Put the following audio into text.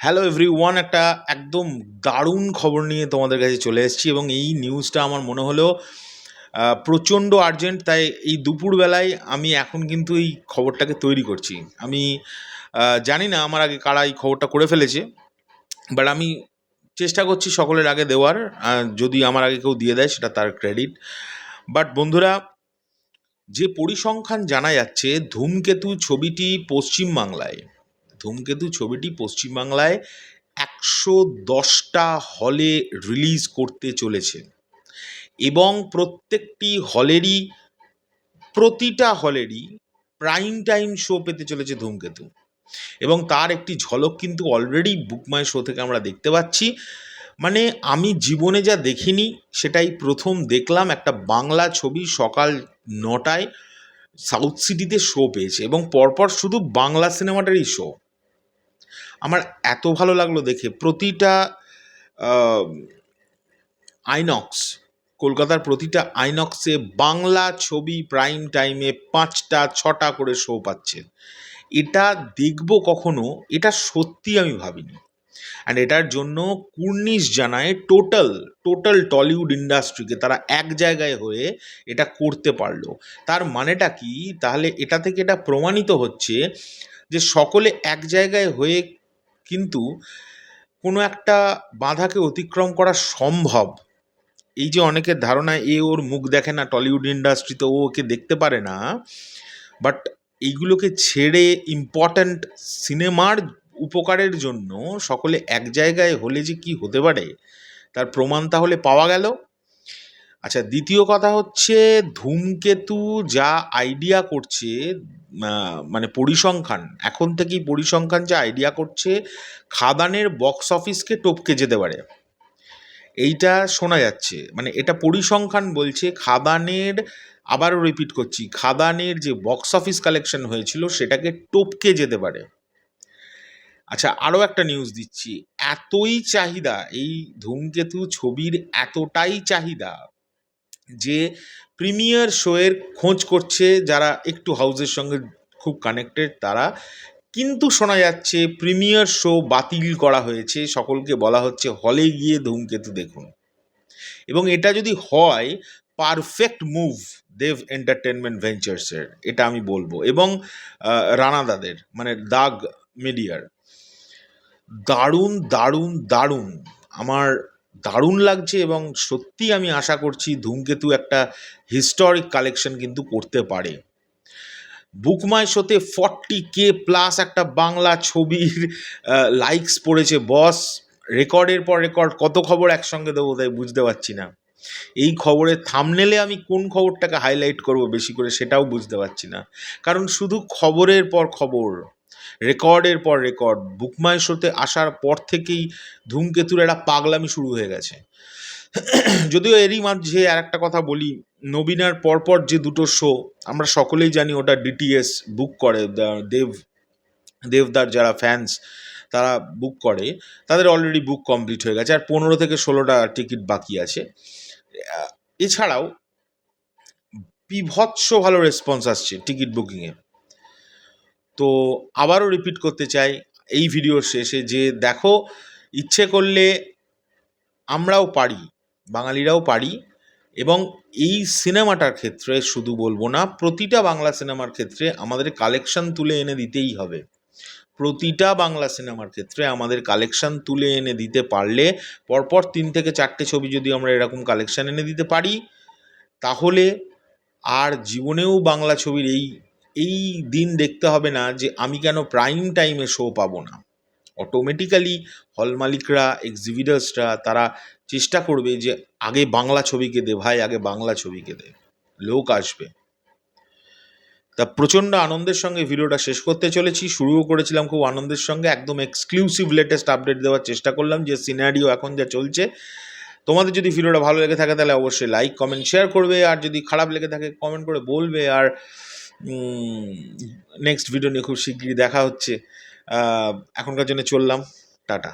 Hello every one একটা একদম দারুণ খবর নিয়ে তোমাদের কাছে চলে এসেছি এবং এই নিউজটা আমার মনে হলো প্রচণ্ড আর্জেন্ট তাই এই দুপুরবেলায় আমি এখন কিন্তু এই খবরটাকে তৈরি করছি। আমি জানি না আমার আগে কারা এই খবরটা করে ফেলেছে বাট আমি চেষ্টা করছি সকলের আগে দেওয়ার যদি আমার আগে কেউ দিয়ে দেয় সেটা তার ক্রেডিট বাট বন্ধুরা, যে পরিসংখ্যান জানা যাচ্ছে, ধূমকেতু ছবিটি পশ্চিমবাংলায়। ধূমকেতু ছবিটি পশ্চিমবাংলায় একশো দশটা হলে রিলিজ করতে চলেছে। এবং প্রত্যেকটি হলেরই, প্রতিটা হলেরই প্রাইম টাইম শো পেতে চলেছে ধূমকেতু। এবং তার একটি ঝলক কিন্তু অলরেডি বুকমাই শো থেকে আমরা দেখতে পাচ্ছি। মানে আমি জীবনে যা দেখিনি, সেটাই প্রথম দেখলাম একটা বাংলা ছবি সকাল নটায় সাউথ সিটিতে শো পেয়েছে। এবং পরপর শুধু বাংলা সিনেমাটারই শো আমার এত ভালো লাগল দেখে। প্রতিটা আইনক্স, কলকাতার প্রতিটা আইনক্সে বাংলা ছবি প্রাইম টাইমে পাঁচটা, ছটা করে শো পাচ্ছে। এটা দেখব কখনো, এটা সত্যি আমি ভাবিনি। অ্যান্ড এটার জন্য কুর্নিশ জানায় টোটাল টোটাল টলিউড ইন্ডাস্ট্রিকে তারা এক জায়গায় হয়ে এটা করতে পারল। তার মানেটা কি? তাহলে এটা থেকে এটা প্রমাণিত হচ্ছে যে সকলে এক জায়গায় হয়ে কিন্তু কোনো একটা বাধাকে অতিক্রম করা সম্ভব। এই যে অনেকের ধারণা, এ ওর মুখ দেখে না টলিউড ইন্ডাস্ট্রিতে ও ওকে দেখতে পারে না। বাট এইগুলোকে ছেড়ে ইম্পর্ট্যান্ট সিনেমার উপকারের জন্য সকলে এক জায়গায় হলে যে কি হতে পারে, তার প্রমাণ তাহলে পাওয়া গেল। আচ্ছা দ্বিতীয় কথা হচ্ছে ধূমকেতু যা আইডিয়া করছে মানে পরিসংখ্যান, এখন থেকেই পরিসংখ্যান যা আইডিয়া করছে, খাদানের বক্স অফিসকে টপকে যেতে পারে। এইটা শোনা যাচ্ছে মানে এটা পরিসংখ্যান বলছে, খাদানের, আবারও রিপিট করছি, খাদানের যে বক্স অফিস কালেকশন হয়েছিল, সেটাকে টপকে যেতে পারে। আচ্ছা আরও একটা নিউজ দিচ্ছি, এতই চাহিদা, এই ধূমকেতু ছবির এতটাই চাহিদা যে প্রিমিয়ার শোয়ের খোঁজ করছে যারা একটু হাউসের সঙ্গে খুব কানেক্টেড তারা। কিন্তু শোনা যাচ্ছে প্রিমিয়ার শো বাতিল করা হয়েছে সকলকে বলা হচ্ছে হলে গিয়ে ধূমকেতু দেখুন। এবং এটা যদি হয় পারফেক্ট মুভ দেব এন্টারটেনমেন্ট ভেঞ্চার্সের এটা আমি বলব। এবং আহ, রানাদাদের মানে দাগ মিডিয়ার। দারুণ দারুণ দারুণ। আমার দারুণ লাগছে এবং সত্যি আমি আশা করছি ধূমকেতু একটা হিস্টোরিক কালেকশন কিন্তু করতে পারে। বুকমাই শোতে ফর্টি কে প্লাস একটা বাংলা ছবির লাইকস পড়েছে বস রেকর্ডের পর রেকর্ড কত খবর একসঙ্গে দেবো তাই বুঝতে পারছি না। এই খবরের থামনেলে আমি কোন খবরটাকে হাইলাইট করব বেশি করে সেটাও বুঝতে পারছি না। কারণ শুধু খবরের পর খবর। রেকর্ডের পর রেকর্ড বুকমাই শোতে আসার পর থেকেই ধূমকেতুর একটা পাগলামি শুরু হয়ে গেছে। যদিও এরই মাঝে আর একটা কথা বলি, নবীনার পরপর যে দুটো শো আমরা সকলেই জানি ওটা ডিটিএস বুক করে দেব, দেবদার যারা ফ্যান্স তারা বুক করে, তাদের অলরেডি বুক কমপ্লিট হয়ে গেছে, আর পনেরো থেকে ষোলোটা টিকিট বাকি আছে। এছাড়াও বিভৎস ভালো রেসপন্স আসছে টিকিট বুকিংয়ে তো আবারও রিপিট করতে চাই, এই ভিডিওর শেষে যে দেখো, ইচ্ছে করলে আমরাও পারি, বাঙালিরাও পারি এবং এই সিনেমাটার ক্ষেত্রে শুধু বলব না, প্রতিটা বাংলা সিনেমার ক্ষেত্রে আমাদের কালেকশন তুলে এনে দিতেই হবে। প্রতিটা বাংলা সিনেমার ক্ষেত্রে আমাদের কালেকশন তুলে এনে দিতে পারলে, পরপর তিন থেকে চারটে ছবি যদি আমরা এরকম কালেকশন এনে দিতে পারি, তাহলে আর জীবনেও বাংলা ছবির এই এই দিন দেখতে হবে না যে আমি কেন প্রাইম টাইমে শো পাবো না। অটোমেটিক্যালি হল মালিকরা এক্সিবিটার্সরা তারা চেষ্টা করবে যে আগে বাংলা ছবিকে দে, ভাই আগে বাংলা ছবিকে দে, লোক আসবে। তা প্রচণ্ড আনন্দের সঙ্গে ভিডিওটা শেষ করতে চলেছি, শুরুও করেছিলাম খুব আনন্দের সঙ্গে, একদম এক্সক্লুসিভ লেটেস্ট আপডেট দেওয়ার চেষ্টা করলাম যে সিনারিও এখন যা চলছে। তোমাদের যদি ভিডিওটা ভালো লেগে থাকে তাহলে অবশ্যই লাইক কমেন্ট শেয়ার করবে, আর যদি খারাপ লেগে থাকে কমেন্ট করে বলবে, আর নেক্সট ভিডিও নিয়ে খুব শিগগিরই দেখা হচ্ছে। এখনকার জন্য চললাম টাটা।